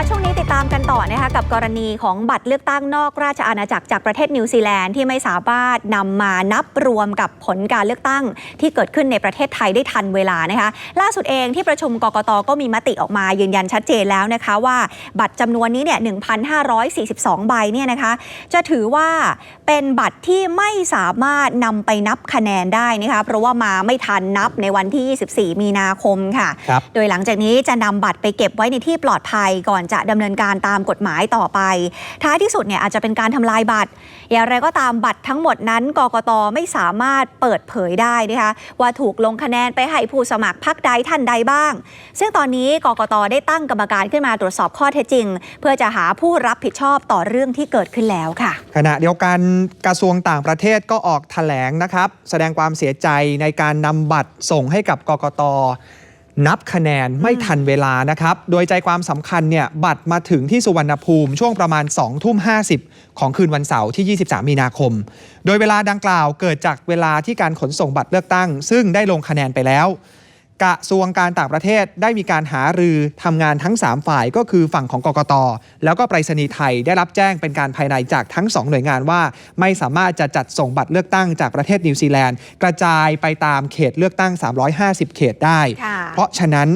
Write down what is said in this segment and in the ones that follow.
มาช่วงนี้ติดตามกันต่อนะคะกับกรณีของบัตรเลือกตั้งนอกราชอาณาจักรจากประเทศนิวซีแลนด์ที่ไม่สามารถนำมานับรวมกับผลการเลือกตั้ง ที่เกิดขึ้นในประเทศไทยได้ทันเวลานะคะ ล่าสุดเองที่ประชุมกกตก็มีมติออกมายืนยันชัดเจนแล้วนะคะว่าบัตรจำนวนนี้เนี่ย1,542 ใบเนี่ยนะคะ จะถือว่าเป็นบัตรที่ไม่สามารถนำไปนับคะแนนได้นะคะเพราะว่ามาไม่ทันนับในวันที่ 24 มีนาคมค่ะครับโดยหลังจากนี้จะนำบัตรไปเก็บไว้ในที่ปลอดภัยก่อนจะดำเนินการตามกฎหมายต่อไป ท้ายที่สุดเนี่ยอาจจะเป็นการทำลายบัตร อย่างไรก็ตามบัตรทั้งหมดนั้นกกตไม่สามารถเปิดเผยได้นะคะว่าถูกลงคะแนนไปให้ผู้สมัครพรรคใดท่านใดบ้าง ซึ่งตอนนี้กกตได้ตั้งกรรมการขึ้นมาตรวจสอบข้อเท็จจริง เพื่อจะหาผู้รับผิดชอบต่อเรื่องที่เกิดขึ้นแล้วค่ะ ขณะเดียวกันกระทรวงต่างประเทศก็ออกแถลงนะครับ แสดงความเสียใจในการนำบัตรส่งให้กับกกต นับคะแนนไม่ทันเวลานะครับ โดยใจความสำคัญเนี่ยบัตรมาถึงที่สุวรรณภูมิช่วงประมาณ 2 ทุ่ม 50 ของคืนวันเสาร์ที่ 23 มีนาคม โดยเวลาดังกล่าวเกิดจากเวลาที่การขนส่งบัตรเลือกตั้ง ซึ่งได้ลงคะแนนไปแล้ว กระทรวงการต่างประเทศได้มีการหารือทำงานทั้ง 3 ฝ่ายก็คือฝั่งของกกต แล้วก็ไปรษณีย์ไทยได้รับแจ้งเป็นการภายในจากทั้ง 2 หน่วยงานว่า ไม่สามารถจะจัดส่งบัตรเลือกตั้งจากประเทศนิวซีแลนด์ กระจายไปตามเขตเลือกตั้ง 350 เขตได้ เพราะฉะนั้น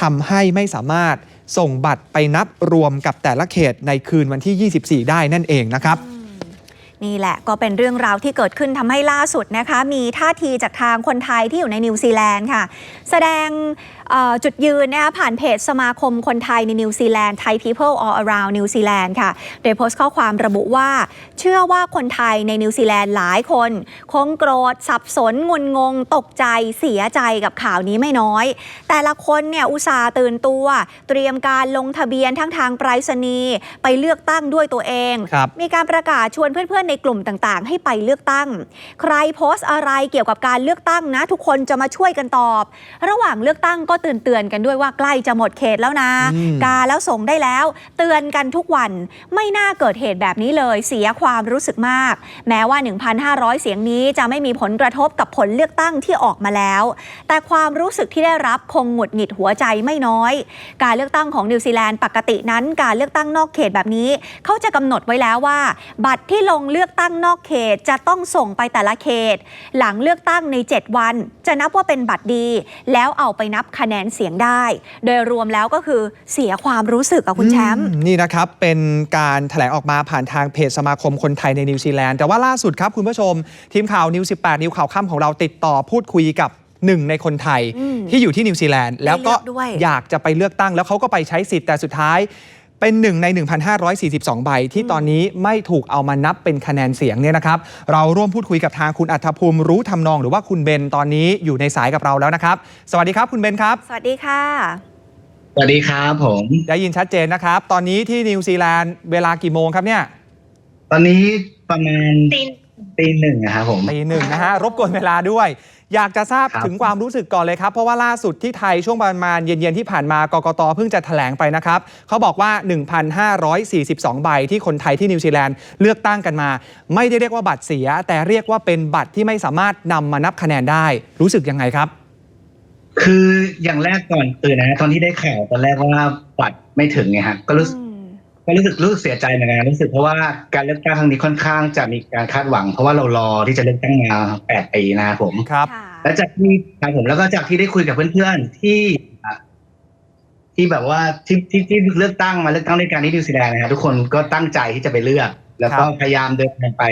ทำให้ไม่สามารถส่งบัตรไปนับรวมกับแต่ละเขตในคืนวันที่ 24 ได้นั่นเองนะครับ นี่แหละก็เป็นเรื่องราวที่เกิดขึ้นทำให้ล่าสุดนะคะ มีท่าทีจากทางคนไทยที่อยู่ในนิวซีแลนด์ค่ะ แสดงเอ่อจุดยืนนะคะผ่านเพจสมาคมคนไทยในนิวซีแลนด์ Thai People All Around New Zealand ค่ะ โดยโพสต์ข้อความระบุว่า เชื่อว่าคนไทยในนิวซีแลนด์หลายคน คงโกรธ สับสน งุนงง ตกใจเสียใจกับข่าวนี้ไม่น้อย แต่ละคนเนี่ยอุตส่าห์ตื่นตัว เตรียมการลงทะเบียนทั้งทางไปรษณีย์ไปเลือกตั้งด้วยตัวเองครับมีการประกาศชวนเพื่อนๆในกลุ่มต่างๆ ให้ไปเลือกตั้ง ใครโพสต์อะไรเกี่ยวกับการเลือกตั้งนะ ทุกคนจะมาช่วยกันตอบ ระหว่างเลือกตั้งก็เตือนๆกันด้วยว่าใกล้จะหมดเขตแล้วนะอืมกาแล้วส่งได้แล้ว เตือนกันทุกวันไม่น่าเกิดเหตุแบบนี้เลยเสียความรู้สึกมาก แม้ว่า 1,500 เสียงนี้จะไม่มีผลกระทบกับผลเลือกตั้งที่ออกมาแล้ว แต่ความรู้สึกที่ได้รับคงหงุดหงิดหัวใจไม่น้อย การเลือกตั้งของนิวซีแลนด์ปกตินั้น การเลือกตั้งนอกเขตแบบนี้ เขาจะกำหนดไว้แล้วว่า บัตรที่ลงเลือกตั้งนอกเขตจะต้องส่งไปแต่ละเขต หลังเลือกตั้งใน 7 วัน จะนับว่าเป็นบัตรดี แล้วเอาไปนับคะแนนเสียงได้ โดยรวมแล้วก็คือเสียความรู้สึกกับคุณแชมป์อืนี่นะครับ เป็นการแถลงออกมาผ่านทางเพจสมาคมคนไทยในนิวซีแลนด์แต่ว่าล่าสุดครับคุณผู้ชม ทีมข่าวนิว 18 นิวข่าวค่ำของเราติดต่อพูดคุยกับหนึ่งในคนไทยอืมที่อยู่ที่นิวซีแลนด์แล้วก็เลือกด้วยอยากจะไปเลือกตั้งแล้วเขาก็ไปใช้สิทธิ์แต่สุดท้าย เป็นหนึ่งใน 1,542 ใบ ที่ตอนนี้ไม่ถูกเอามานับเป็นคะแนนเสียงเนี่ยนะครับ เราร่วมพูดคุยกับทางคุณอัธภูมิรู้ทำนองหรือว่าคุณเบนตอนนี้อยู่ในสายกับเราแล้วนะครับ สวัสดีครับคุณเบนครับ สวัสดีค่ะ สวัสดีครับผม ได้ยินชัดเจนนะครับ ตอนนี้ที่นิวซีแลนด์เวลากี่โมงครับเนี่ยตอนนี้ประมาณตีนตีหนึ่งอะครับผมตีหนึ่งนะฮะรบกวนเวลาด้วย อยากจะทราบครับถึงความรู้สึกก่อนเลยครับ เพราะว่าล่าสุดที่ไทยช่วงประมาณเย็นๆที่ผ่านมากกตเพิ่งจะแถลงไปนะครับเขาบอกว่า 1,542 ใบที่คนไทยที่นิวซีแลนด์เลือกตั้งกันมา ไม่ได้เรียกว่าบัตรเสีย แต่เรียกว่าเป็นบัตรที่ไม่สามารถนำมานับคะแนนได้ รู้สึกยังไงครับ คืออย่างแรกก่อนตื่นนะตอนที่ได้ข่าวตอนแรกว่าบัตรไม่ถึงไงฮะก็รู้สึกอืม ก็รู้สึกรู้สึกเสียใจเหมือนกันรู้สึกเพราะว่าการเลือกตั้งครั้งนี้ค่อนข้างจะมีการคาดหวัง เพราะว่าเรารอที่จะเลือกตั้งมาแปดปีนะครับผมครับค่ะแล้วจากที่ครับผมแล้วก็จากที่ได้คุยกับเพื่อนๆที่อะที่แบบว่าที่ที่ที่เลือกตั้งมาเลือกตั้งด้วยกันที่นิวซีแลนด์นะฮะทุกคนก็ตั้งใจที่จะไปเลือก แล้วก็ครับพยายามเดินทางไป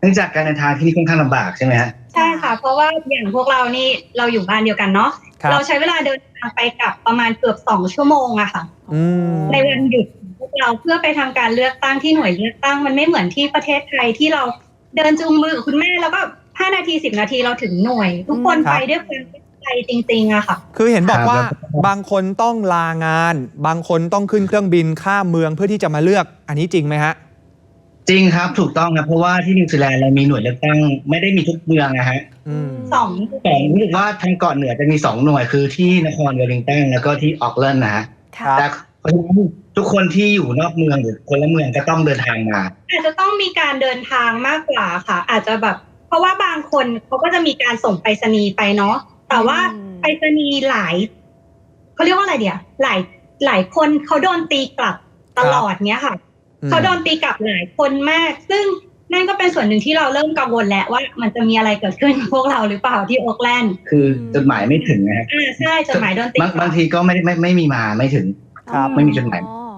เนื่องจากการเดินทางที่นี่ค่อนข้างลำบากใช่ไหมฮะใช่ค่ะ เพราะว่าอย่างพวกเรานี่เราอยู่บ้านเดียวกันเนาะครับเราใช้เวลาเดินทางไปกลับประมาณเกือบสองชั่วโมงอะค่ะอืมในวันหยุดของพ วกเราเพื่อไปทำการเลือกตั้งที่หน่วยเลือกตั้งมันไม่เหมือนที่ประเทศไทยที่เราเดินจูงมือกับคุณแม่แล้วก็ห้านาทีสิบนาทีเราถึงหน่วย ทุกคนครับไปด้วยความตั้งใจจริงๆอะค่ะ คือเห็นบอกว่าครับบางคนต้องลางาน บางคนต้องขึ้นเครื่องบินข้ามเมืองเพื่อที่จะมาเลือก อันนี้จริงไหมฮะ จริงครับถูกต้องครับเพราะว่าที่นิวซีแลนด์เรามีหน่วยเลือกตั้งไม่ได้มีทุกเมืองนะฮะอืมสองแต่รู้สึกว่าทางเกาะเหนือจะมีสองหน่วยคือที่นครเวลลิงตันแล้วก็ที่ออกแลนด์นะฮะครับแต่ เพราะฉะนั้นทุกคนที่อยู่นอกเมืองหรือคนละเมืองก็ต้องเดินทางมา อาจจะต้องมีการเดินทางมากกว่าค่ะ อาจจะแบบ เพราะว่าบางคนเขาก็จะมีการส่งไปรษณีย์ไปเนาะแต่ว่าอืม ไปรษณีย์หลายเขาเรียกว่าอะไรเดียวหลายหลายคนเขาโดนตีกลับตลอดเนี้ยค่ะ อืม เขาโดนตีกลับหลายคนมาก ซึ่งนั่นก็เป็นส่วนหนึ่งที่เราเริ่มกังวลแล้วว่ามันจะมีอะไรเกิดขึ้นกับพวกเราหรือเปล่าที่โอ๊กแลนด์คือจดหมายไม่ถึงนะครับอ่าใช่จดหมายโดนตีกบาลังบบางทีก็ไม่ได้ไม่ไม่มีมาไม่ถึง ครับ ไม่มีจดหมายอ๋อ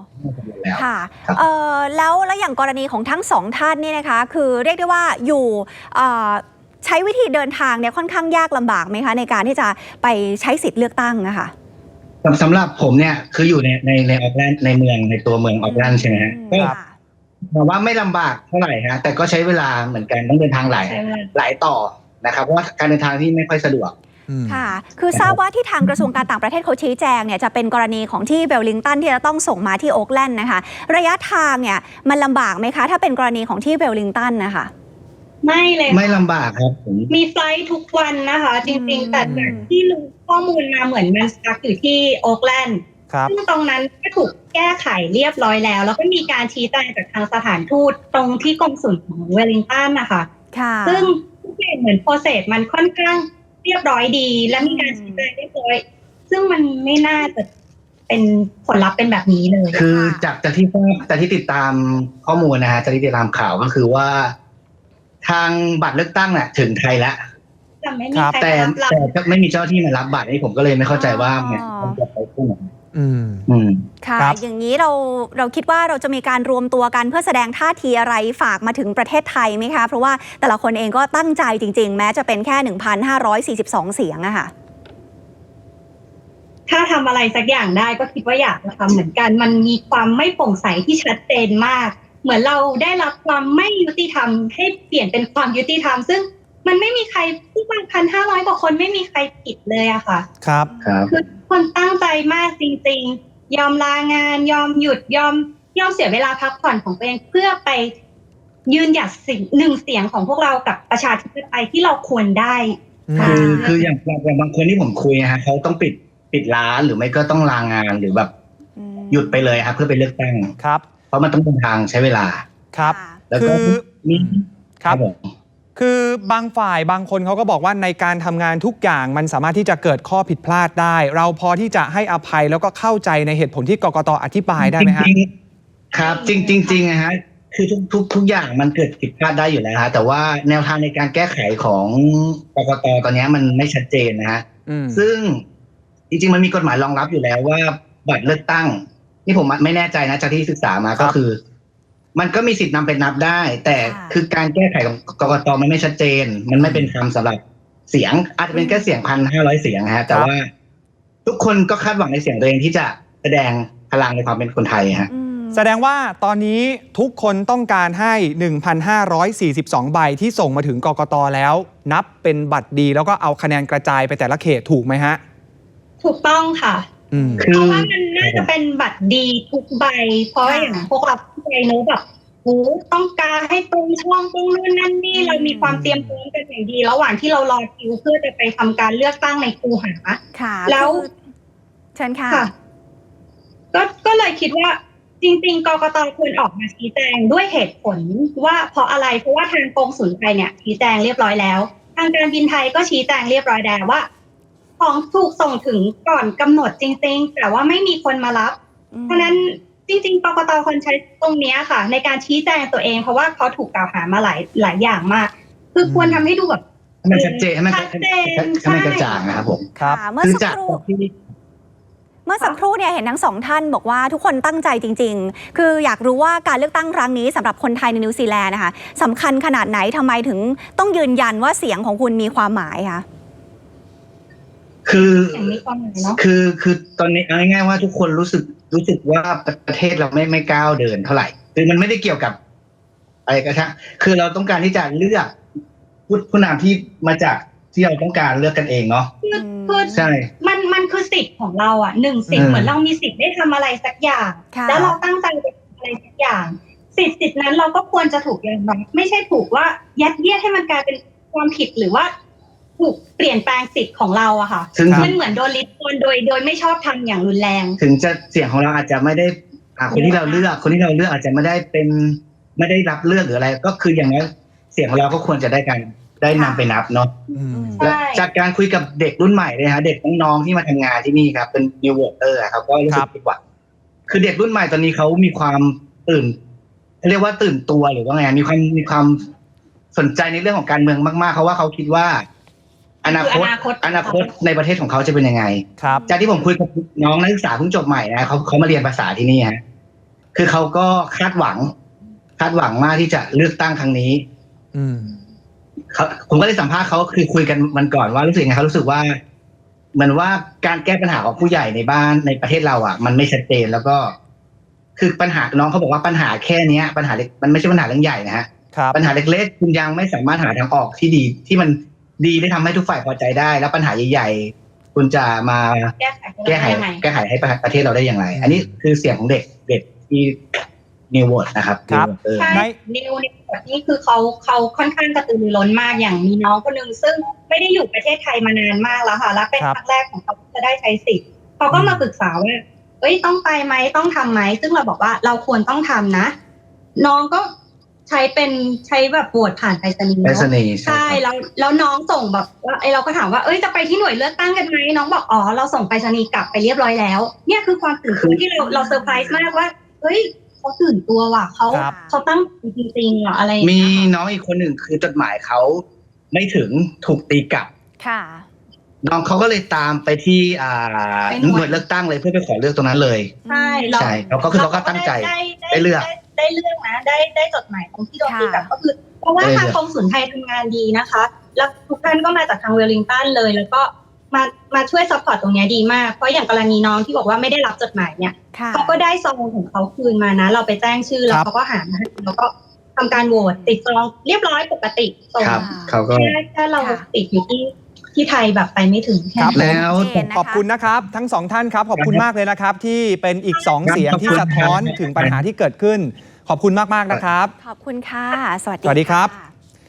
แล้ว ค่ะครับ เอ่อแล้วแล้วอย่างกรณีของทั้งสองท่านเนี่ยนะคะ คือเรียกได้ว่าอยู่เอ่อใช้วิธีเดินทางเนี่ยค่อนข้างยากลำบากไหมคะ ในการที่จะไปใช้สิทธิ์เลือกตั้งนะคะ สำสำหรับผมเนี่ย คืออยู่ในในในออกแลนด์ในเมืองในตัวเมืองออกแลนด์ใช่ไหมฮะก็ค่ะถามว่าไม่ลำบากเท่าไหร่ฮะแต่ก็ใช้เวลาเหมือนกันต้องเดินทางหลายใช้เวลาหลายต่อนะครับเพราะว่าการเดินทางที่ไม่ค่อยสะดวกอืม ค่ะ คือทราบว่าที่ทางกระทรวงการต่างประเทศเขาชี้แจงเนี่ยจะเป็นกรณีของที่เวลลิงตันที่จะต้องส่งมาที่โอ๊กแลนด์นะคะ ระยะทางเนี่ยมันลำบากไหมคะ ถ้าเป็นกรณีของที่เวลลิงตันนะคะ ไม่เลยไม่ลำบากครับผมมีไฟลท์ทุกวันนะคะ จริงอืมๆแต่จากที่รู้ข้อมูลมาเหมือนมันสตักอยู่ที่โอ๊กแลนด์ครับ ซึ่งตรงนั้นก็ถูกแก้ไขเรียบร้อยแล้ว แล้วก็มีการชี้แจงจากทางสถานทูตตรงที่กองสุลของเวลลิงตันนะคะ ค่ะ ซึ่งทุกอย่างเหมือนโปรเซสมันค่อนข้าง เรียบร้อยดี และมีการชี้แจงเรียบร้อย ซึ่งมันไม่น่าจะเป็นผลลัพธ์เป็นแบบนี้เลย คือจากจากที่ทราบจากที่ติดตามข้อมูลนะฮะจากที่ติดตามข่าวก็คือว่า ทางบัตรเลือกตั้งน่ะ ถึงไทยแล้วแต่ไม่มีครับใครแต่รับเราแต่ก็ไม่มีเจ้าหน้าที่มารับบัตรนี่ผมก็เลยไม่เข้าใจว่าเนี่ยมันจะไปที่ไหน อืม อืม ค่ะ ครับ อย่างนี้เราเราคิดว่าเราจะมีการรวมตัวกันเพื่อแสดงท่าทีอะไรฝากมาถึงประเทศไทยไหมคะ เพราะว่าแต่ละคนเองก็ตั้งใจจริง ๆ แม้จะเป็นแค่ 1,542 เสียงอะค่ะ ถ้าทำอะไรสักอย่างได้ก็คิดว่าอยากจะทำเหมือนกัน มันมีความไม่โปร่งใสที่ชัดเจนมาก เหมือนเราได้รับความไม่ยุติธรรมให้เปลี่ยนเป็นความยุติธรรม ซึ่ง มันไม่มีใครที่บางพันห้าร้อยกว่าคนไม่มีใครผิดเลยอะค่ะ ครับ ครับ คือคนตั้งใจมากจริงๆ ยอมลางาน ยอมหยุดยอมยอมเสียเวลาพักผ่อนของตัวเองเพื่อไปยืนหยัดสิ่งหนึ่งเสียงของพวกเรากับประชาธิปไตยที่เราควรได้ อืมคือคืออย่างอย่างบางคนที่ผมคุยนะฮะเขาต้องปิดปิดร้านหรือไม่ก็ต้องลางานหรือแบบหยุดไปเลยครับเพื่อไปเลือกตั้ง ครับ เพราะมันต้องเดินทางใช้เวลา ครับค่ะแล้วคืก็อมีครับผม คือบางฝ่ายบางคนเขาก็บอกว่าในการทำงานทุกอย่างมันสามารถที่จะเกิดข้อผิดพลาดได้ เราพอที่จะให้อภัยแล้วก็เข้าใจในเหตุผลที่กกตอธิบายได้ไหมฮะ จริงๆครับ จริงจริงจริงๆนะฮะคือทุกทุกทุกอย่างมันเกิดผิดพลาดได้อยู่แล้วฮะแต่ว่าแนวทางในการแก้ไขของกกตตอนนี้มันไม่ชัดเจนนะฮะ อืม ซึ่งจริงๆ มันมีกฎหมายรองรับอยู่แล้วว่าบัตรเลือกตั้ง นี่ผมไม่แน่ใจนะจากที่ศึกษามาครัก็บคือ มันก็มีสิทธิ์นำไปนับได้ แต่ค่ะ คือการแก้ไขของกกตมันไม่ชัดเจน มันไม่เป็นธรรมสำหรับเสียง อาจจะเป็นแค่เสียงพันห้าร้อยเสียงนะฮะแต่ว่า ทุกคนก็คาดหวังในเสียงตัวเองที่จะแสดงพลังในความเป็นคนไทยฮะ อืม แสดงว่าตอนนี้ทุกคนต้องการให้ 1,542 ใบที่ส่งมาถึงกกตแล้ว นับเป็นบัตรดีแล้วก็เอาคะแนนกระจายไปแต่ละเขตถูกไหมฮะ ถูกต้องค่ะ อืมคืเพอราะว่ามันน่าจะเป็นบัตรดีทุกใบ เพราะค่ะอย่างพวกเราที่ใจเนอะแบบโอ้ต้องการให้ตรงช่องตรงนู่นนั่นนี่อืมเรามีความเตรียมพร้อมกันอย่างดี ระหว่างที่เรารอคิวเพื่อจะไปทำการเลือกตั้งในคูหา ค่ะแล้วคือเชิญค่ะ ค่ะ ก็ก็เลยคิดว่าจริง ๆ กกตควรออกมาชี้แจงด้วยเหตุผลว่าเพราะอะไรเพราะว่าทางกองสุลไทยเนี่ยชี้แจงเรียบร้อยแล้ว ทางการบินไทยก็ชี้แจงเรียบร้อยแล้วว่า ของถูกส่งถึงก่อนกำหนดจริง ๆ แต่ว่าไม่มีคนมารับ เพราะฉะนั้นจริงๆกกตควรใช้ตรงเนี้ยค่ะ ในการชี้แจงตัวเอง เพราะว่าเขาถูกกล่าวหามาหลายหลายอย่างมาก คือควรทำให้ดูแบบให้มันชัดเจนให้มันชัดเจนให้มันกระใช่จ่างนะครับผมครับค่ะเมื่อคือสักจากครู่ที่เมื่อสักครู่เนี่ยเห็นทั้งสองท่านบอกว่าทุกคนตั้งใจจริง ๆ คืออยากรู้ว่าการเลือกตั้งครั้งนี้สำหรับคนไทยในนิวซีแลนด์นะคะสำคัญขนาดไหนทำไมถึงต้องยืนยันว่าเสียงของคุณมีความหมายคะ คืออย่างนี้ความหมายเนาะคือคือตอนนี้เอาง่ายๆว่าทุกคนรู้สึกรู้สึกว่าประเทศเราไม่ไม่ก้าวเดินเท่าไหร่คือมันไม่ได้เกี่ยวกับอะไรก็ช่างคือเราต้องการที่จะเลือกผู้ผู้นำที่มาจากที่เราต้องการเลือกกันเองเนาะคือคือใช่ มันมันคือสิทธิ์ของเราอะหนึ่งสิทอืธิ์มเหมือนเรามีสิทธิ์ได้ทำอะไรสักอย่าง ค่ะ แล้วเราตั้งใจจะทำอะไรสักอย่าง สิทธิ์สิทธิ์นั้นเราก็ควรจะถูกยอมรับไม่ใช่ถูกว่ายัดเยียดให้มันกลายเป็นความผิดหรือว่า ถูกเปลี่ยนแปลงสิทธิ์ของเราอะค่ะซึ่งครับมันเหมือนโดนลิดรอนโดยโดยไม่ชอบทำอย่างรุนแรง ถึงจะเสียงของเราอาจจะไม่ได้อ่าคนที่เราเลือก คนที่เราเลือกอาจจะไม่ได้เป็นไม่ได้รับเลือกหรืออะไร ก็คืออย่างนั้นเสียงของเราก็ควรจะได้การได้นำไปนับเนาะอืม ใช่ และจากการคุยกับเด็กรุ่นใหม่เลยฮะเด็กน้องๆที่มาทำงานที่นี่ครับเป็น new voter อะครับก็รู้สึครักบผิดหวังคือเด็กรุ่นใหม่ตอนนี้เขามีความตื่นเรียกว่าตื่นตัวหรือว่าไงมีความมีความสนใจในเรื่องของการเมืองมากๆเพราะว่าเขาคิดว่า อนาคตคืออนาคตอนาคตในประเทศของเขาจะเป็นยังไง ครับ จากที่ผมคุยกับน้องนักศึกษาเพิ่งจบใหม่นะเขาเขามาเรียนภาษาที่นี่ฮะคือเขาก็คาดหวัง คาดหวังมากที่จะเลือกตั้งครั้งนี้ อืมเขาผมก็ได้สัมภาษณ์เขาคือคุยกันมันก่อนว่ารู้สึกยังไงเขารู้สึกว่าเหมือนว่าการแก้ปัญหาของผู้ใหญ่ในบ้านในประเทศเราอะ มันไม่ชัดเจนแล้วก็ คือปัญหาน้องเขาบอกว่าปัญหาแค่เนี้ย ปัญหาเล็กมันไม่ใช่ปัญหาเรื่องใหญ่นะฮะครับปัญหาเล็กๆคุณยังไม่สามารถหาทางออกที่ดีที่มัน ดีได้ทำให้ทุกฝ่ายพอใจได้ แล้วปัญหาใหญ่ๆ คุณจะมาแก้ไขแก้ไขยังไงแก้ไขให้ประเทศเราได้อย่างไร อันนี้คือเสียงของเด็กเด็กที่นิวโวตนะครับครับ เออ ใช่ใน นิวเนี่ยแบบนี้คือเขาเขาค่อนข้างกระตือรือร้นมากอย่างมีน้องคนหนึ่งซึ่งไม่ได้อยู่ประเทศไทยมานานมากแล้วค่ะ และเป็นครับ ครั้งแรกของเขาที่จะได้ใช้สิทธิ์เขาก็มาปรึกษาว่าเอ้ยต้องไปไหมต้องทำไหมซึ่งเราบอกว่าเราควรต้องทำนะ น้องก็ ใช้เป็นใช้แบบโหวตผ่านไปรษณีย์ไปเนอะ เสน่ห์ใช่แล้วแล้วน้องส่งแบบว่าไอเราก็ถามว่าเอ้ยจะไปที่หน่วยเลือกตั้งกันไหมน้องบอกอ๋อเราส่งไปรษณีย์กลับไปเรียบร้อยแล้ว เนี่ยคือความตื่นตัวที่เราเราเซอร์ไพรส์มากว่าเฮ้ยเขาตื่นตัวว่ะเขาครับ เขาตั้งจริงๆเหรออะไรอย่างมีเงี้ยค่ะน้องอีกคนหนึ่งคือจดหมายเขาไม่ถึงถูกตีกลับ ค่ะ น้องเขาก็เลยตามไปที่อ่าไปหหน่วยน่วยเลือกตั้งเลยเพื่อไปขอเลือกตรงนั้นเลย ใช่เราใช่เขาก็คือเขาก็ตั้งใจ ได้ได้เลือก ได้ ได้เลือกนะได้ได้จดหมายของที่โดนตีกลับค่ะก็คือ เพราะว่าได้เลือกทางกองสุนไทยทำงานดีนะคะ แล้วทุกท่านก็มาจากทางเวลลิงตันเลย แล้วก็มามาช่วยซัพพอร์ตตรงเนี้ยดีมาก เพราะอย่างกรณีน้องที่บอกว่าไม่ได้รับจดหมายเนี่ยค่ะเขาก็ได้ซองของเขาคืนมานะ เราไปแจ้งชื่อแล้ควรับเขาก็หามาให้แล้วก็ทำการโหวตติดซองเรียบร้อยปกติส่งครับอ่าเขาก็แค่แค่เราค่ะติดอยู่ที่ ที่ไทยแบบไปไม่ถึงแค่ครับนั้น แล้วชัดเจนนะคะ ขอบคุณนะครับ ทั้งสองท่านครับขอบคุณมากเลยนะครับ ที่เป็นอีกสองเสียงที่สะท้อนถึงปัญหาที่เกิดขึ้น ขอบคุณมากๆนะครับ ขอบคุณค่ะ สวัสดีสวัสดีครับะ